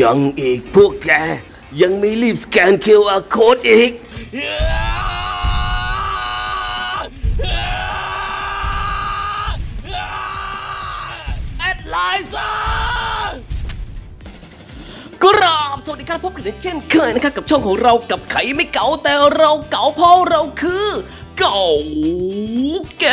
ยังอีกพวกแก ยังไม่รีบสแกน QR Code อีก แอดไลน์ซ่กราบสวัสดีครับพบกันอีกเช่นเคยนะครับกับช่องของเรากับไขไม่เก๋าแต่เราเก๋าเพราะเราคือ ก๋าเก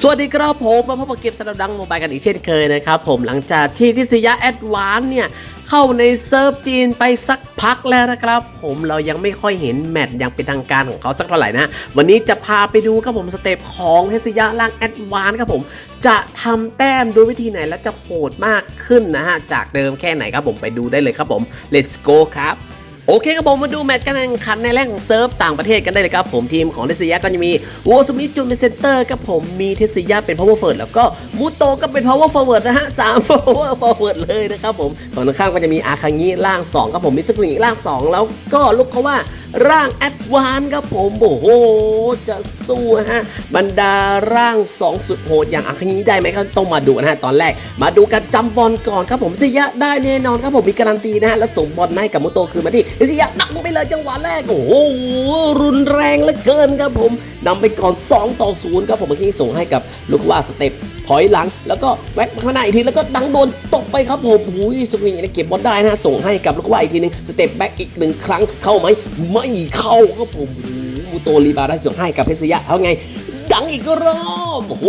สวัสดีครับผมมาพบกับเกมสนับดังโมบายกันอีกเช่นเคยนะครับผมหลังจากที่ทิศยาแอดวานเนี่ยเข้าในเซิร์ฟจีนไปสักพักแล้วนะครับ ผมเรายังไม่ค่อยเห็นแมตช์อย่างเป็นทางการของเขาสักเท่าไหร่นะ วันนี้จะพาไปดูครับผมสเต็ปของเทสยาล่างแอดวานครับผม จะทำแต้มโดยวิธีไหนแล้วจะโหดมากขึ้นนะฮะ จากเดิมแค่ไหนครับผมไปดูได้เลยครับผม let's go ครับ โอเคครับผมมาดูแมตช์การแข่งขันในแรกของเซิร์ฟต่างประเทศกันได้เลยครับผมทีมของเทสยาก็จะมีโวสมิจูเป็นเซนเตอร์ครับผมมีเทสยาเป็นพาวเวอร์เฟิร์ดแล้วก็มูโตก็เป็นพาวเวอร์เฟิร์ดนะฮะสามพาวเวอร์เฟิร์ดเลยนะครับผมตอนข้างก็จะมีอาคางิล่าง2ครับผมมิสกุนิร่าง 2 แล้วก็ลุกเขาว่า ร่างแอดวานครับผมโอ้โหจะสู้ฮะบรรดาร่าง 2 สุดโหดอย่างอาคางิได้ไหมครับต้องมาดูนะฮะตอนแรก มาดูการจำบอลก่อนครับผมเซยะได้แน่นอนครับผมมีการันตีนะฮะแล้วส่งบอลให้กับมุโตคืนมาที่เซยะดักไปเลยจังหวะแรกโอ้โหรุนแรงเหลือเกินครับผมนำไปก่อน 2 ต่อ0ครับผมเมื่อกี้ส่งให้กับลูกว่าสเต็ป ถอยหลัง แล้วก็แว็กข้างหน้าอีกทีแล้วก็ดังโดนตกไปครับผมโอ้ยสวิงเนี่ยเก็บบอลได้นะส่งให้กับลูกว่าอีกทีหนึงสเต็ปแบ็กอีกหนึ่งครั้งเข้าไหมไม่เข้าครับผมมูโตรีบาได้ส่งให้กับเพชรยะเอาไงดังอีกรอบโอ้โห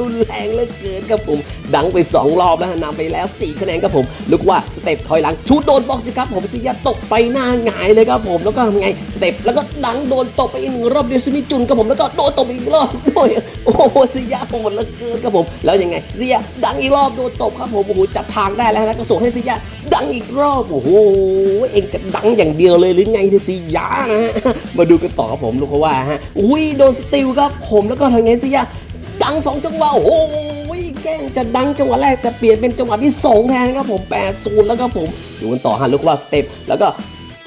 รุนแรงเหลือเกินครับผม ดังไป 2 รอบแล้วนำไปแล้ว 4 คะแนนครับผมลูกว่าสเต็ปถอยหลังชูดโดนบล็อกสิครับผมสิยะตกไปหน้าหงายเลยครับผมแล้วก็ทำไงสเต็ปแล้วก็ดังโดนตกไปอีกหนึ่งรอบเดียวซุมิจุนครับผมแล้วก็โดนตกอีกรอบด้วยโอ้โหสิยะโหดเหลือเกินครับผมแล้วยังไงสิยะดังอีกรอบโดนตบครับผมโอ้โหจับทางได้แล้วนะก็ส่งให้สิยะดังอีกรอบโอ้โหเองจะดังอย่างเดียวเลยหรือไงเนี่ยสิยะนะฮะมาดูกันต่อครับผมลูกเขาว่าฮะอุ้ยโดนสติลครับผมแล้วก็ทำไงสิยะดังสองจังหวะโอ้โห แกล้งจะดังจังหวะแรกแต่เปลี่ยนเป็นจังหวะที่สองแทนครับผมแปดศูนย์แล้วครับผมดูกันต่อฮะลูกว่าสเต็ปแล้วก็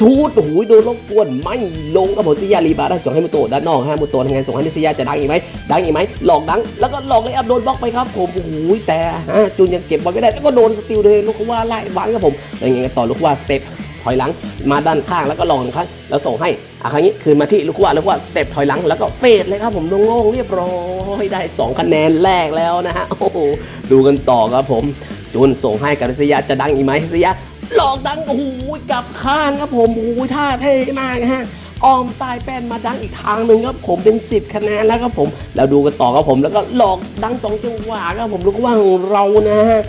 ทูดโอ้โดนรบกวนไม่ลงครับผมซิยารีบาได้ส่งให้มุโตด้านนอกฮะมุโตทำไงส่งให้นิสยาจะดังอีกไหมดังอีกไหมหลอกดังแล้วก็หลอกเลยอัพโดนบล็อกไปครับผมโอ้โหแต่ฮะจุนยังเก็บบอลไม่ได้แล้วก็โดนสติลเลยลูกว่าไล่วางครับผมแล้วยังไงกันต่อลูกว่าสเต็ป ถอยหลัง มาด้านข้างแล้วก็ลองครับแล้วส่งให้อาครั้งนี้คืนมาที่ลูกว่าลูกว่าสเต็ปถอยหลังแล้วก็เฟดเลยครับผมโล่งๆเรียบร้อยได้ 2 คะแนนแรกแล้วนะฮะโอ้โหดูกันต่อครับผมจุนส่งให้กับนิยาจะดังอีกไหมนิสยาหลอกดังโอ้โหกลับข้างครับผมโอ้โหท่าเท่มากนะฮะอ้อมใต้แป้นมาดังอีกทางหนึ่งครับผมเป็น 10 คะแนนแล้วครับผม แล้วดูกันต่อครับผมแล้วก็หลอกดังสองจังหวะครับผมลูกว่าของเรานะฮะ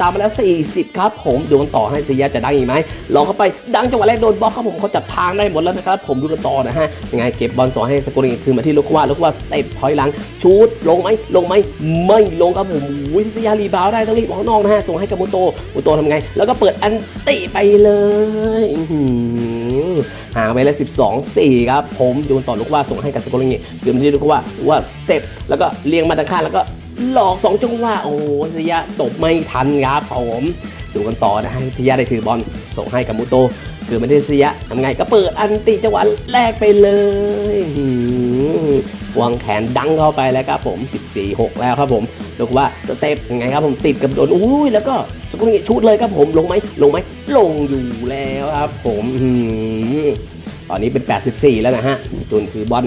ตามมาแล้ว 40 ครับผมดูกันต่อให้เซียะจะดังอีกไหมลองเข้าไปดังจังหวะแรกโดนบล็อกครับผมเขาจับทางได้หมดแล้วนะครับผมดูกันต่อนะฮะยังไงเก็บบอลสองให้สกุลิงคืนมาที่ลูกว่าลูกว่าสเต็ปถอยหลังชูดลงไหมลงไหมไม่ลงครับผมอุ้ยเซียรีบาวได้ต้องรีบออกข้างนอกนะฮะส่งให้กับมุโตมุโตทำไง แล้วก็เปิดอันติไปเลยห่างไปแล้ว 12 4 ครับ ผมดูกันต่อลูกว่าส่งให้กับสกุลิงคืนมาที่ลูกว่าลูกว่าสเต็ปแล้วก็เลี้ยงมาด้านข้างแล้วก็ หลอกสองจังหวะโอ้โหเซียะตบไม่ทันครับผมดูกันต่อนะฮะเซียะได้ถือบอลส่งให้กับมุโต คือมันได้เซียะทำไงก็เปิดอันติจังหวะแรกไปเลยหวางแขนดังเข้าไปแล้วครับผม 14-6 แล้วครับผมดูว่าสเต็ปยังไงครับผมติดกับโดนอุ้ยแล้วก็สกุลงี้ชุดเลยครับผมลงไหมลงไหมลงอยู่แล้วครับผมหืมตอนนี้เป็น 84 แล้วนะฮะจุนคือบอล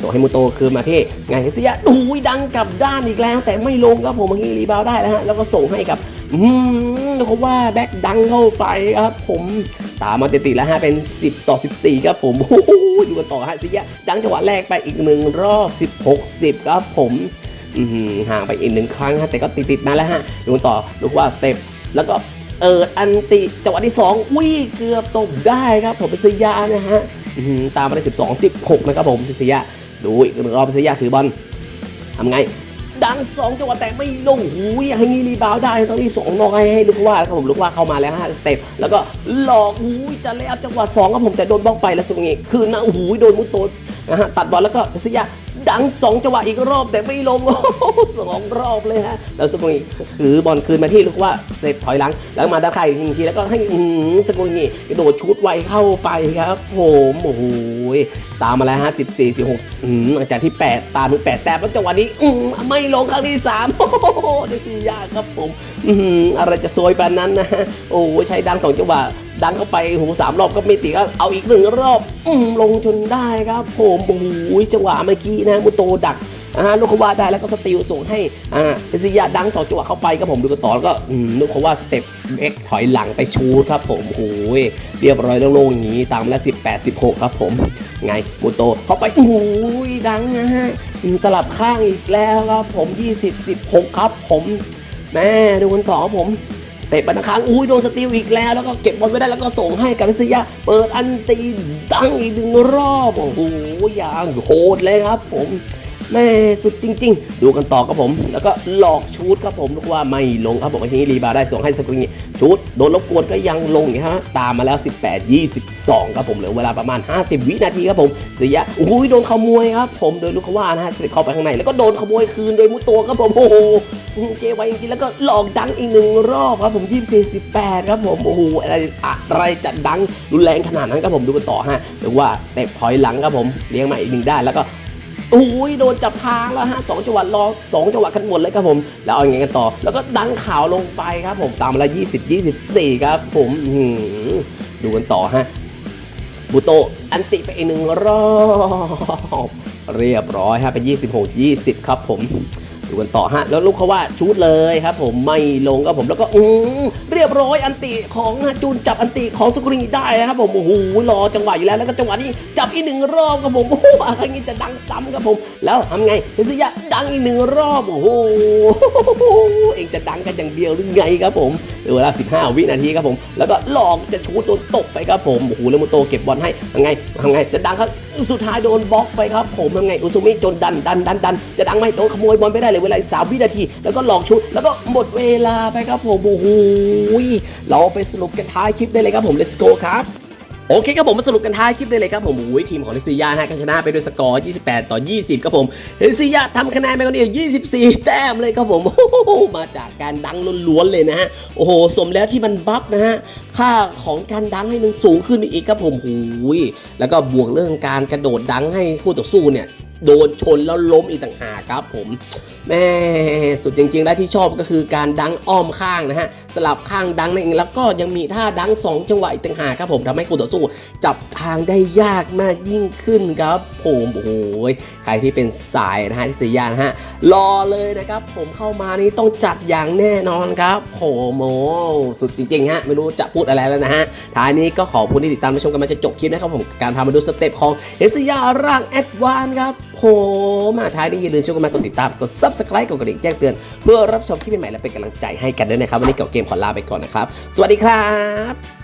ส่งให้มูโตคืนมาที่ไงเซียดูดังกับด้านอีกแล้ว แต่ไม่ลงครับผมเมื่อกี้รีบาวได้แล้วฮะแล้วก็ส่งให้กับอืมเขาว่าแบ็คดังเข้าไปครับผมตามมาติดๆแล้วฮะเป็น 10 ต่อ 14 ครับผมโอ้โหดูกันต่อฮะเซียดังจังหวะแรกไปอีกหนึ่งรอบ 16 10 ครับผมห่างไปอีกหนึ่งครั้งฮะแต่ก็ติดๆมาแล้วฮะดูกันต่อลูกว่าสเต็ปแล้วก็เอิดอันติจังหวะที่2วิ่เกือบตบได้ครับผมเป็นซียนะฮะ ตามมาได้ 12 16 นะครับผมเป็นเซียดูอีกรอบเสียยะถือบอลทำไง ดังสองจังหวะแต่ไม่ลงหูยอยากให้มีรีบาวได้ต้องรีบส่งนอกให้ให้ลูกว่าครับผมลูกว่าเข้ามาแล้วฮะสเต็ปแล้วก็หลอกหูยจะแล้วจังหวะสองครับผมแต่โดนบล็อกไปแล้วสุงเงี้คืนนะหูโดนมุตโตนะฮะตัดบอลแล้วก็เสีย ดังสองจังหวะอีกรอบ แต่ไม่ลงสองรอบเลยฮะแล้วสุงี้ถือบอลคืนมาที่ลูกว่าเสร็จถอยหลัง แล้วมาด้านข้างอีทีแล้วก็ให้สกุลงี้กระโดดชุดไวเข้าไปครับผมโอ้โหตามมาแล้วฮะ14 16อืมหกหลังจากที่8ตามถึงแต้มแล้วจังหวะนี้ไม่ลงครั้งที่3โอ้โหได้สิยากครับผมอะไรจะซวยปานนั้นนะโอ้ใช้ดังสองจังหวะ ดังเข้าไปโหสามรอบก็ไม่ติดก็เอาอีกหนึ่งรอบอืมลงจนได้ครับผมโอ้โหจังหวะเมื่อกี้นะมุโตดักอ่าลูกเขาว่าได้แล้วก็สติลส่งให้อ่าเอซิยาดังสองจังหวะเข้าไปครับผมดูกันต่อแล้วก็อืมลูกเขาว่าสเต็ปเอ็กถอยหลังไปชูดครับผมโอ้โหเรียบร้อยโล่งๆอย่างนี้ตามแล้ว18 16ครับผมไงมูโตเข้าไปโอ้โหดังนะฮะสลับข้างอีกแล้วครับผม20 16ครับผมแม่ดูกันต่อครับผม เตะไปทางข้างอุ้ยโดนสติลอีกแล้ว แล้วก็เก็บบอลไว้ได้แล้วก็ส่งให้กับวิสยาเปิดอันตีดังอีกหนึ่งรอบโอ้โหอย่างโหดเลยครับ ผมแม่สุดจริง ๆ ดูกันต่อครับผม แล้วก็หลอกชูดครับผมลูว่าไม่ลงครับผมทีนี้รีบาได้ส่งให้สกรีนชูดโดนรบกวนก็ยังลงอย่างฮะตามมาแล้ว 18 22 ครับผมเหลือเวลาประมาณ 50 วินาทีครับผมเสียโอ้โหโดนขโมยครับผมโดยลูกเขาว่านะฮะเสร็จเข้าไปข้างในแล้วก็โดนขโมยคืนโดยมุตโตครับผมโอ้โห เกไวจริงๆแล้วก็หลอกดังอีกหนึ่งรอบครับผม24 18ครับผมโอ้โหอะไรอะไรจะดังรุนแรงขนาดนั้นครับผมดูกันต่อฮะหรือว่าสเต็ปถอยหลังครับผมเลี้ยงมาอีกหนึ่งได้แล้วก็โอ้ยโดนจับทางแล้วฮะสองจังหวัดรอสองจังหวัดกันหมดเลยครับผม แล้วเอาอย่างไงกันต่อ แล้วก็ดังข่าวลงไปครับผมตามมาละ20 24ครับผมอื้อหือดูกันต่อฮะบูโตอันติไปอีกหนึ่งรอบ เรียบร้อยฮะเป็น26 20ครับผม ดูกันต่อฮะ แล้วลูกเขาว่าชูดเลยครับผมไม่ลงครับผมแล้วก็อืมเรียบร้อยอันติของฮะจูนจับอันติของสกุลิงได้ครับผมโอ้โหรอจังหวะอยู่แล้วแล้วก็จังหวะนี้จับอีกหนึ่งรอบครับผมโอ้โหอะไรงี้จะดังซ้ำครับผม แล้วทำไงเฮสยะดังอีกหนึ่งรอบโอ้โหเองจะดังกันอย่างเดียวหรือไงครับผมเหลือเวลา 15 วินาทีครับผม แล้วก็หลอกจะชูดโดนตบไปครับผมโอ้โหแล้วมุโตเก็บบอลให้ทำไงทำไงจะดังครับ สุดท้ายโดนบล็อกไปครับ ผมยังไงอุซุมิจนดันดันดันดันจะดังไหมโดนขโมยบอลไปได้เลยเวลาสามวินาที แล้วก็หลอกชุดแล้วก็หมดเวลาไปครับผมโอ้โหเราไปสรุปกันท้ายคลิปได้เลยครับผม let's go ครับ โอเคครับผมมาสรุปกันท้ายคลิปได้เลยครับผมโอ้ยทีมของเลซิยาฮะก็ชนะไปด้วยสกอร์ 28 ต่อ 20 ครับผมเลซิยาทำคะแนนไปคนเดียว 24 แต้มเลยครับผมมาจากการดังล้วนๆเลยนะฮะ โอ้โห สมแล้วที่มันบัฟนะฮะ ค่าของการดังให้มันสูงขึ้นอีกครับผมโอ้ยแล้วก็บวกเรื่องการกระโดดดังให้คู่ต่อสู้เนี่ย โดนชนแล้วล้มอีกต่างหากครับผมแม่สุดจริงๆแล้ที่ชอบก็คือการดังอ้อมข้างนะฮะสลับข้างดังนั่นเองแล้วก็ยังมีท่าดัง 2 จังหวะอีกต่างหากครับผมทำให้คู่ต่อสู้ จับทางได้ยากมากยิ่งขึ้นครับผมโอ้โหใครที่เป็นสายนะฮะที่สียานะฮะรอเลยนะครับผมเข้ามานี่ต้องจัดอย่างแน่นอนครับผมโอ้สุดจริงๆฮะไม่รู้จะพูดอะไรแล้วนะฮะท้ายนี้ก็ขอบคุณที่ติดตามรับชมกันมาจะจบคลิปนะครับผมการพามาดูสเต็ปของเอสยาร่างแอดวานครับผมอะท้ายนี้อย่าลืมช่วยกันมากดติดตาม กด subscribe กดกระดิ่งแจ้งเตือน เพื่อรับชมคลิปใหม่ๆและเป็นกำลังใจให้กันด้วยนะครับ วันนี้เก่าเกมขอลาไปก่อนนะครับ สวัสดีครับ